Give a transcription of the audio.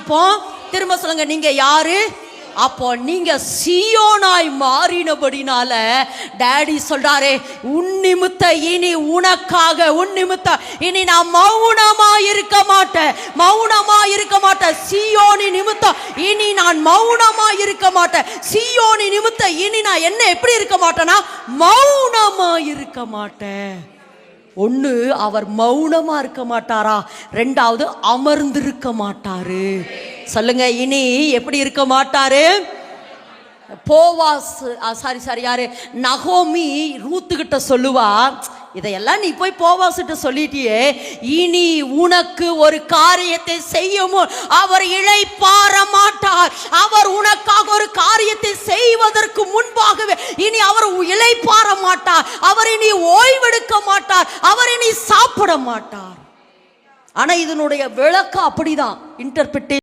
இருப்போம். திரும்ப சொல்லுங்க நீங்க யாரு? அப்போ நீங்க சியோனாய் மாறினபடினால டேடி சொல்றாரே உன் நிமித்த இனி உனக்காக உன் நிமித்த இனி நான் மௌனமா இருக்க மாட்டேன் மௌனமா இருக்க மாட்டேன். சியோனி நிமித்தம் இனி நான் மௌனமா இருக்க மாட்டேன். சியோனி நிமித்த இனி நான் என்ன எப்படி இருக்க மாட்டேன்னா மௌனமா இருக்க மாட்டேன். ஒன்று அவர் மௌனமா இருக்க மாட்டாரா? ரெண்டாவது அமர்ந்திருக்க மாட்டாரு. சொல்லுங்க இனி எப்படி இருக்க மாட்டாரு? போவாஸ் சாரி சாரி யாரு? நகோமி ரூத்துக்கிட்ட சொல்லுவா இதையெல்லாம் நீ போய் போவாசிட்ட சொல்லிட்டியே இனி உனக்கு ஒரு காரியத்தை செய்யுமோ அவர் இழைப்பார மாட்டார் அவர் உனக்காக ஒரு காரியத்தை செய்வதற்கு முன்பாகவே இனி அவர் மாட்டார். அவர் இனி ஓய்வெடுக்க மாட்டார். அவர் இனி சாப்பிட மாட்டார். ஆனா இதனுடைய விளக்கம் அப்படிதான். இன்டர்பிரிட்டே